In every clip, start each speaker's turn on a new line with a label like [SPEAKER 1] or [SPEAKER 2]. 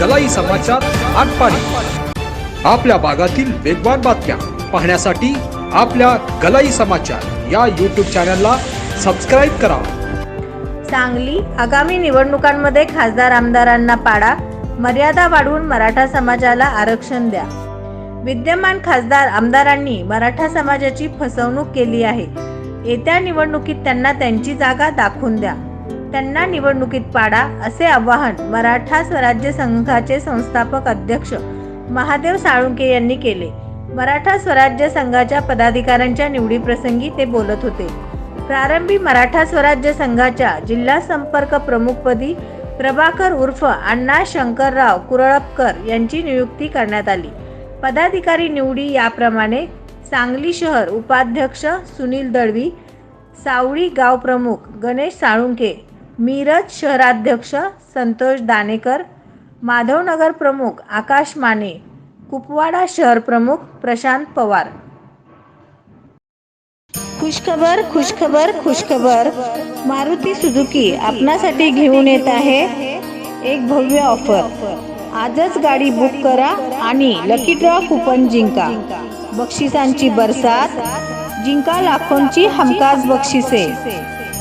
[SPEAKER 1] गलाई समाचार आटपाडी. आपल्या भागातील वेगवान बातम्या पाहण्यासाठी आपल्या गलाई समाचार या यूट्यूब चॅनलला सबस्क्राईब करा.
[SPEAKER 2] सांगली आगामी निवडणुकांमध्ये खासदार आमदारांना पाडा. मर्यादा वाढवून मराठा समाजाला आरक्षण द्या. विद्यमान खासदार आमदारांनी मराठा समाजाची फसवणूक केली आहे. येत्या निवडणुकीत त्यांना त्यांची जागा दाखवून द्या. त्यांना निवडणुकीत पाडा असे आवाहन मराठा स्वराज्य संघाचे संस्थापक अध्यक्ष महादेव साळुंके यांनी केले. मराठा स्वराज्य संघाच्या पदाधिकाऱ्यांच्या निवडीप्रसंगी ते बोलत होते. प्रारंभी मराठा स्वराज्य संघाच्या जिल्हा संपर्क प्रमुखपदी प्रभाकर उर्फ अण्णा शंकरराव कुरळपकर यांची नियुक्ती करण्यात आली. पदाधिकारी निवडी याप्रमाणे सांगली शहर उपाध्यक्ष सुनील दळवी सावळी गाव प्रमुख गणेश साळुंके मिरज शहराध्यक्ष संतोष दानेकर माधवनगर प्रमुख आकाश माने कुपवाडा शहर प्रमुख प्रशांत पवार. खुशखबर खुशखबर खुशखबर. मारुती सुझुकी आपणासाठी घेऊन येत आहे एक भव्य ऑफर. आजच गाडी बुक करा आणि लकी ड्रॉ कुपन जिंका. बक्षिसांची बरसात जिंका लाखोंची हमखास बक्षिसे.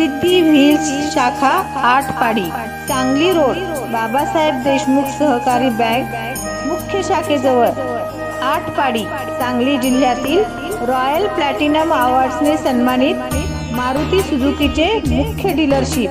[SPEAKER 2] सिद्धी व्हील्स शाखा आठ पाडी सांगली रोड बाबासाहेब देशमुख सहकारी बँक मुख्य शाखेजवळ आठ पाडी सांगली जिल्ह्यातील रॉयल प्लॅटिनम अवॉर्ड्सने सन्मानित मारुती सुझुकीचे मुख्य डीलरशिप.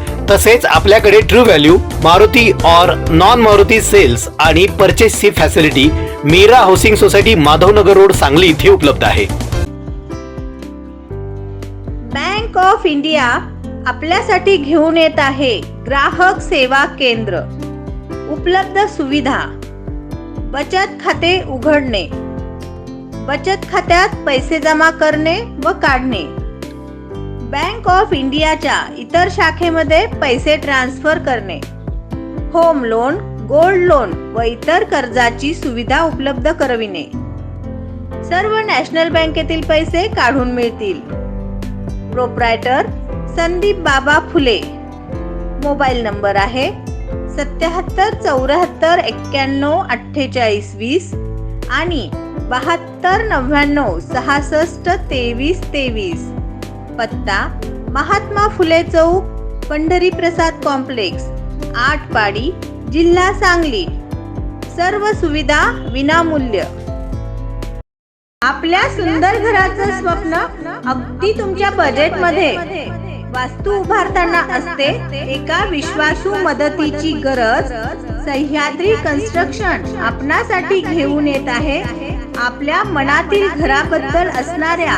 [SPEAKER 3] तसेच आपल्याकडे true value Maruti or non Maruti sales आणि परचेसची facility Meera housing society Madhavnagar road Sangli इथे उपलब्ध आहे.
[SPEAKER 2] बँक ऑफ इंडिया आपल्यासाठी घेऊन येत आहे ग्राहक सेवा केंद्र. उपलब्ध सुविधा. बचत खाते उघडणे. बचत खात्यात पैसे जमा करणे व काढणे. बँक ऑफ इंडियाच्या इतर शाखेमध्ये पैसे ट्रान्सफर करणे. होम लोन गोल्ड लोन व इतर कर्जाची सुविधा उपलब्ध करविणे. सर्व नॅशनल बँकेतील पैसे काढून मिळतील. प्रोप्रायटर संदीप बाबा फुले. मोबाईल नंबर आहे सत्याहत्तर चौऱ्याहत्तर एक्क्याण्णव अठ्ठेचाळीस वीस आणि बहात्तर नव्याण्णव सहासष्ट तेवीस तेवीस. पत्ता महात्मा फुले चौक पंढरी प्रसाद कॉम्प्लेक्स आठपाडी जिल्हा सांगली. सर्व सुविधा विनामूल्य. आपल्या सुंदर घराचं स्वप्न अगदी तुमच्या बजेटमध्ये वास्तू उभारताना असते एका विश्वासू मदतीची गरज. सह्याद्री कन्स्ट्रक्शन आपणासाठी घेऊन येत आहे आपल्या मनातील घराबद्दल असणाऱ्या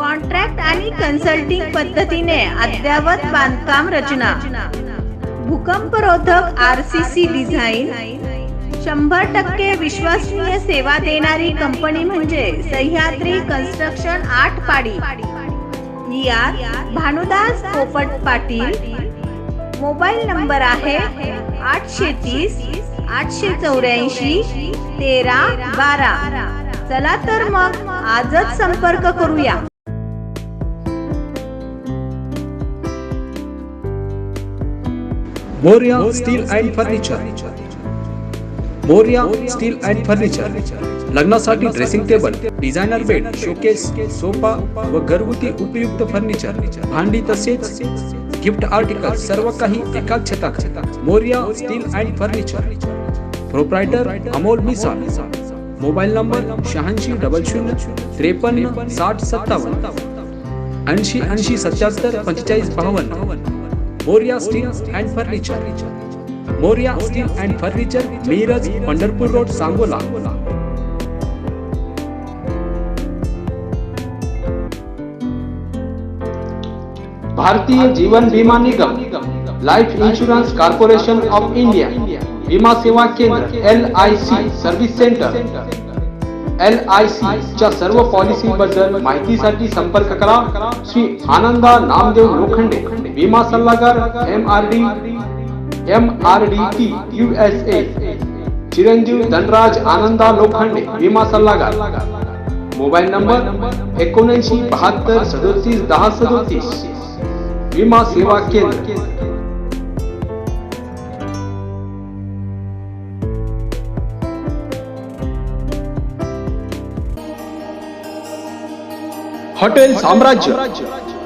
[SPEAKER 2] कॉन्ट्रॅक्ट आणि कन्सल्टिंग पद्धतीने अद्ययावत बांधकाम रचना. भूकंपरोधक आर सी सी डिझाईन शंभर टक्के विश्वसनीय सेवा देणारी कंपनी म्हणजे सह्याद्री कन्स्ट्रक्शन आठ पाडी. ही आर भानुदास पोपट पाटील. मोबाईल नंबर आहे आठशे तीस आठशे चौऱ्याऐंशी तेरा बारा. चला तर मग आजच संपर्क करूया.
[SPEAKER 1] Moriya steel and furniture Moriya steel and furniture लग्नासाठी dressing table designer bed showcase sofa व घरगुती उपयुक्त फर्निचर भांडी तसेच गिफ्ट आर्टिकल सर्व काही एकाच छताखाली. Moriya steel and furniture proprietor Amol Misal. Mobile number शहाऐंशी डबल शून्य त्रेपन्न साठ सत्तावन्न. ऐंशी ऐंशी सत्याहत्तर पंचेचाळीस बावन्न. Moriya steel and furniture. Moriya steel and furniture Miraj Pandharpur road Sangola.
[SPEAKER 4] Bharatiya Jeevan Bima Nigam life insurance corporation of India विमा सेवा केंद्र L I C service centre. L I C च्या सर्व पॉलिसी बद्दल माहितीसाठी संपर्क करा. श्री आनंदा नामदेव लोखंडे. विमा सल्लागार M R D M R D T U S A चिरंजीव धनराज आनंदा लोखंडे विमा सल्लागार मोबाईल नंबर एकोणऐंशी बहात्तर सदोतीस दहा सदोतीस। विमा सेवा केंद्र। Hotel Samrajya.